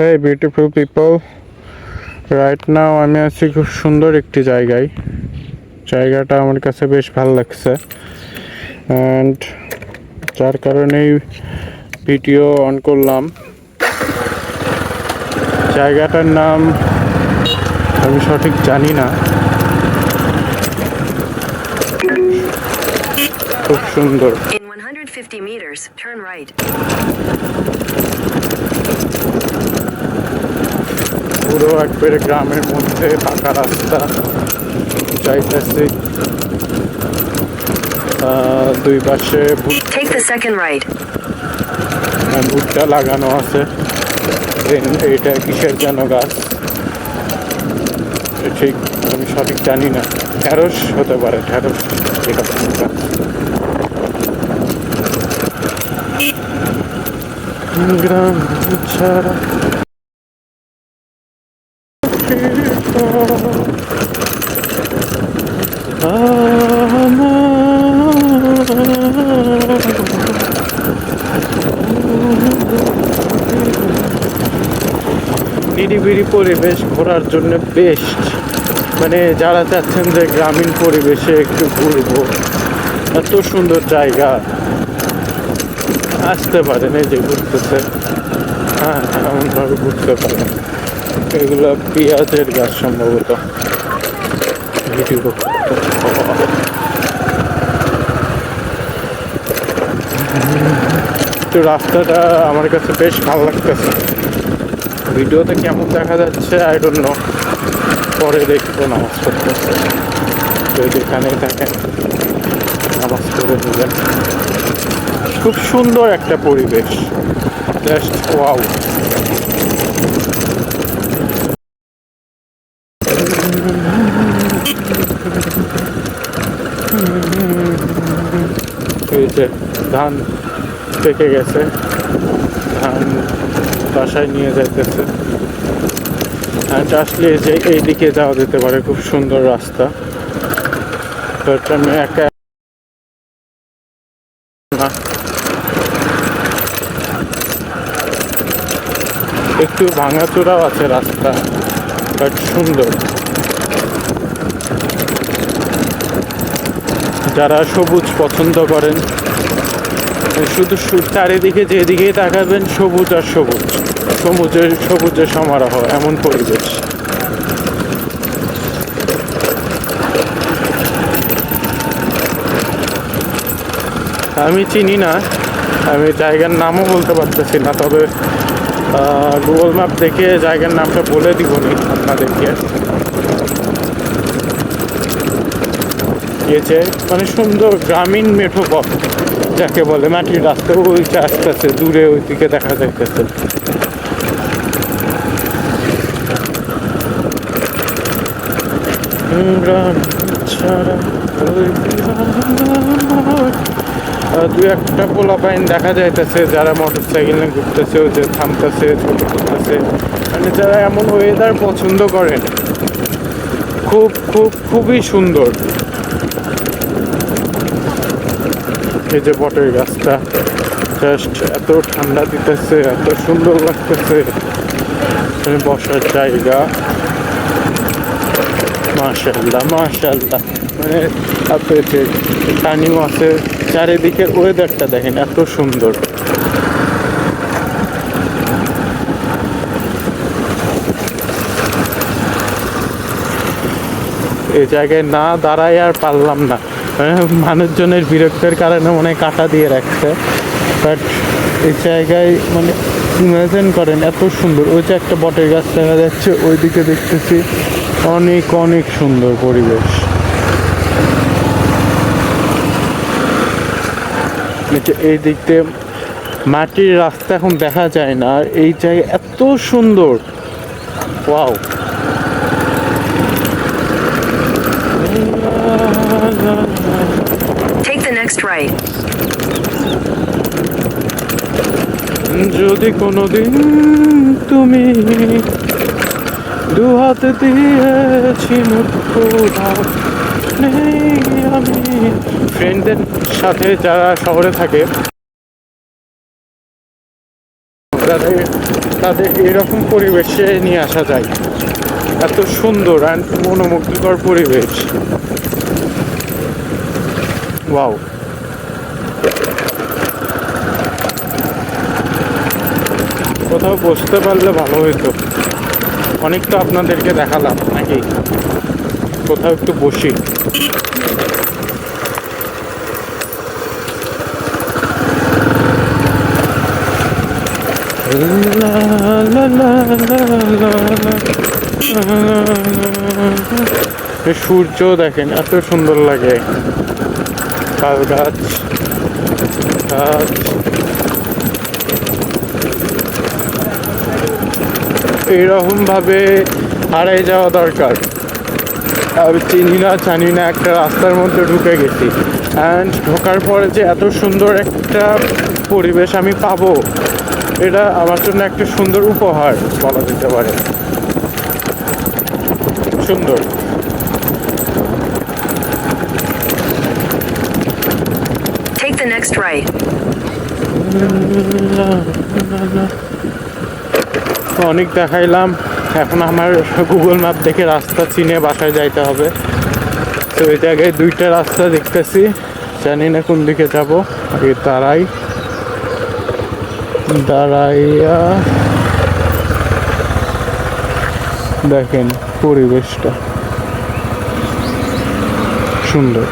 হে beautiful people right now আমি আছি খুব সুন্দর একটি জায়গায়। জায়গাটা আমার কাছে বেশ ভালো লাগছে। অ্যান্ড যার কারণেই ভিডিও অন করলাম। জায়গাটার নাম আমি সঠিক জানি না। খুব সুন্দর In 150 meters, turn right. পুরো একবারে গ্রামের মধ্যে পাকা রাস্তা যাইতেছি দুই পাশে Take the second right. ভুট্টা লাগানো আছে এইটা কিসের যেন গাছ ঠিক আমি সঠিক জানি না ঢেঁড়স হতে পারে ঢেঁড়স এটা। গ্রাম ছাড়া নিরিবিড়ি পরিবেশ ঘোরার জন্য বেস্ট মানে যারা চাচ্ছেন যে গ্রামীণ পরিবেশে একটু ঘুরবো, এত সুন্দর জায়গা। আসতে পারেন, এই যে ঘুরতেছে। হ্যাঁ এমনভাবে ঘুরতে পারেন। এগুলো পেঁয়াজের গাছ সম্ভবত। ভিডিও তো রাস্তাটা আমার কাছে বেশ ভালো লাগতেছে। ভিডিওতে কেমন দেখা যাচ্ছে আই ডোন্ট নো পরে দেখব নামাজ পড়তে। যদি এখানেই থাকেন, নামাজ পড়ে নেবেন। খুব সুন্দর একটা পরিবেশ। জাস্ট ওয়াও এই যে ধান পেকে গেছে। ধান বাসায় নিয়ে যাইতেছে। অ্যান্ড আসলে যে এইদিকে যাওয়া যেতে পারে, খুব সুন্দর রাস্তা। বাট আমি একা একটু ভাঙাচোরাও আছে রাস্তা, বাট সুন্দর। যারা সবুজ পছন্দ করেন, শুধু চারিদিকে যেদিকেই তাকাবেন, সবুজ আর সবুজ। সবুজের সবুজের সমারোহ, এমন পরিবেশ। আমি চিনি না, আমি জায়গার নামও বলতে পারতেছি না, তবে গুগল ম্যাপ দেখে জায়গার নামটা বলে দিবনি আপনাদেরকে। গিয়েছে মানে সুন্দর গ্রামীণ মেঠো পথ, যাকে বলে মাটির রাস্তা, ওইটা আসতেছে, দূরে ওই দিকে দেখা যাইতেছে। ছাড়া দু একটা পোলা পাইন দেখা যাইতেছে, যারা মোটর সাইকেল নিয়ে ঘুরতেছে যে থামতেছে, ছোট করতেছে। মানে যারা এমন ওয়েদার পছন্দ করেন, খুব খুব, খুবই সুন্দর। এই যে বটের গাছটা জাস্ট এত ঠান্ডা দিতেছে, এত সুন্দর লাগতেছে। বসার জায়গা। মাশাল্লাহ মাশাল্লাহ মানে আপনি যে টানি মাছের চারিদিকের ওয়েদারটা দেখেন, এত সুন্দর। এই জায়গায় না দাঁড়াই আর পারলাম না। মানে মানুষজনের বিরক্তের কারণে মনে হয় কাটা দিয়ে রাখছে। বাট এই জায়গায় মানে ইমাজিন করেন, এত সুন্দর। ওই যে একটা বটের গাছ দেখা যাচ্ছে, ওইদিকে দেখতেছি অনেক অনেক সুন্দর পরিবেশ। এই যে এই দিক মাটির রাস্তা এখন দেখা যায় না আর এই জায়গা এত সুন্দর wow Take the next right. যদি কোনোদিন তুমি দু হাত দিয়েছি মুখ আমি ফ্রেন্ডদের সাথে যারা শহরে থাকে যাদের তাদের এরকম পরিবেশে নিয়ে আসা যায়। এত সুন্দর অ্যান্ড মনোমুগ্ধকর পরিবেশ। ওয়াও কোথাও বসতে পারলে ভালো হতো অনেক তো আপনাদেরকে দেখালাম নাকি? কোথাও একটু বসি। সূর্য দেখেন এত সুন্দর লাগে। তাল গাছ গাছ। এইরকম ভাবে হারাই যাওয়া দরকার। চিনি না জানি না একটা রাস্তার মধ্যে ঢুকে গেছি। অ্যান্ড ঢোকার পরে যে এত সুন্দর একটা পরিবেশ আমি পাবো এটা আমার জন্য একটা সুন্দর উপহার বলা যেতে পারে। সুন্দর। Take the next right. অনেক দেখাইলাম। এখন আমার গুগল ম্যাপ দেখে রাস্তা চিনে বাসায় যাইতে হবে। তো এই জায়গায় দুইটা রাস্তা দেখতেছি। জানি না কোন দিকে যাব। আগে দাঁড়াই। দাঁড়াইয়া দেখেন পরিবেশটা। সুন্দর।